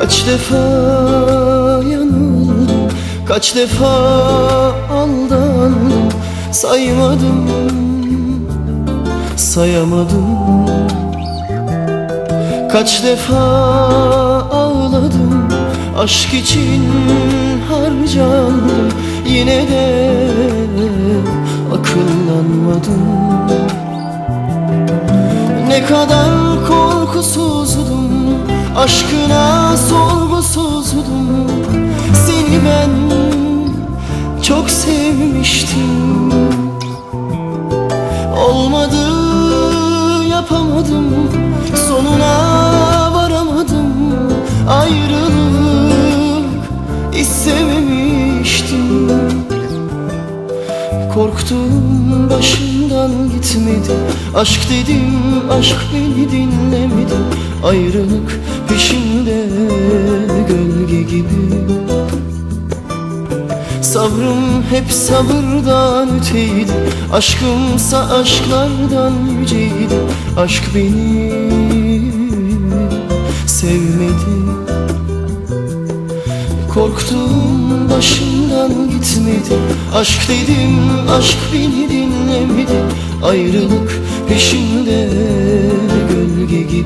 Kaç defa yanıldım Kaç defa aldandım. Saymadım Sayamadım. Kaç defa ağladım Aşk için harcandım. Yine de akıllanmadım. Ne kadar korkusuzdum Aşkına sorgusuzdum Seni ben çok sevmiştim. Olmadı yapamadım. Sonuna varamadım. Ayrılık istememiştim. Korktum başımdan gitmedi Aşk dedim aşk beni dinlemedi. Ayrılık peşimde gölge gibi. Sabrım hep sabırdan öteydi. Aşkımsa aşklardan yüceydi. Aşk beni sevmedi. Korktum başımdan gitmedi. Aşk dedim aşk beni dinlemedi. Ayrılık peşimde gölge gibi.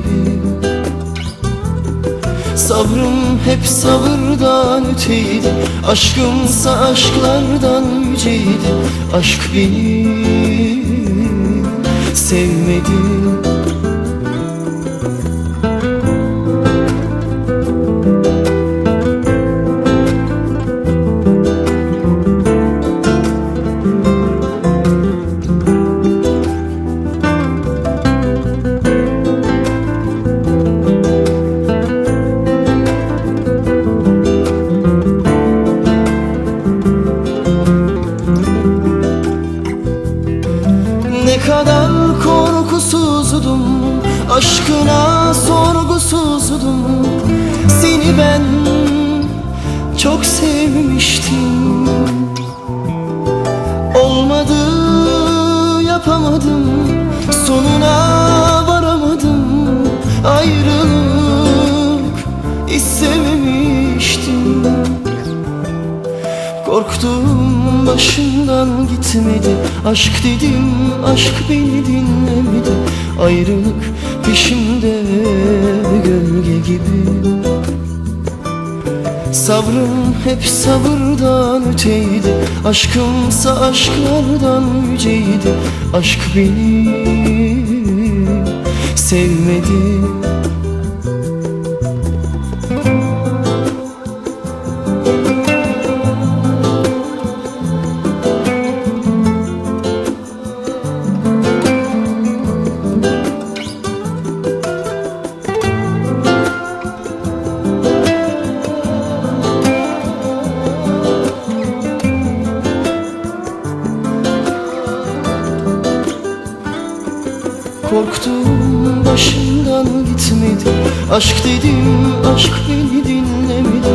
Sabrım hep sabırdan öteydi. Aşkımsa aşklardan yüceydi. Aşk beni sevmedi Aşkına sorgusuzdum. Seni ben çok sevmiştim. Olmadı yapamadım. Sonuna Korktum başımdan gitmedi. Aşk dedim aşk beni dinlemedi. Ayrılık peşimde gölge gibi. Sabrım hep sabırdan öteydi. Aşkımsa aşklardan yüceydi. Aşk beni sevmedi Korktum başımdan gitmedi. Aşk dedim aşk beni dinlemedi.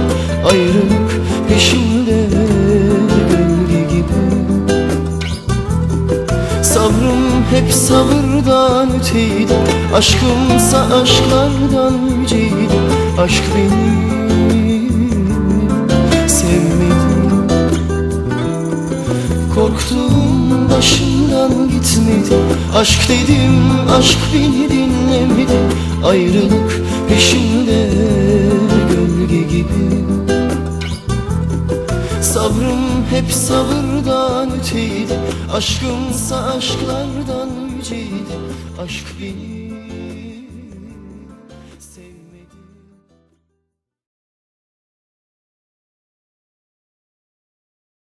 Ayrılık peşimde gölge gibi. Sabrım hep sabırdan öteydi. Aşkımsa aşklardan yüceydi Aşk beni sevmedi. Korktum başımdan gitmedi. Aşk dedim aşk beni dinlemedi. Ayrılık peşimde gölge gibi. Sabrım hep sabırdan öteydi. Aşkımsa aşklardan yüceydi. Aşk beni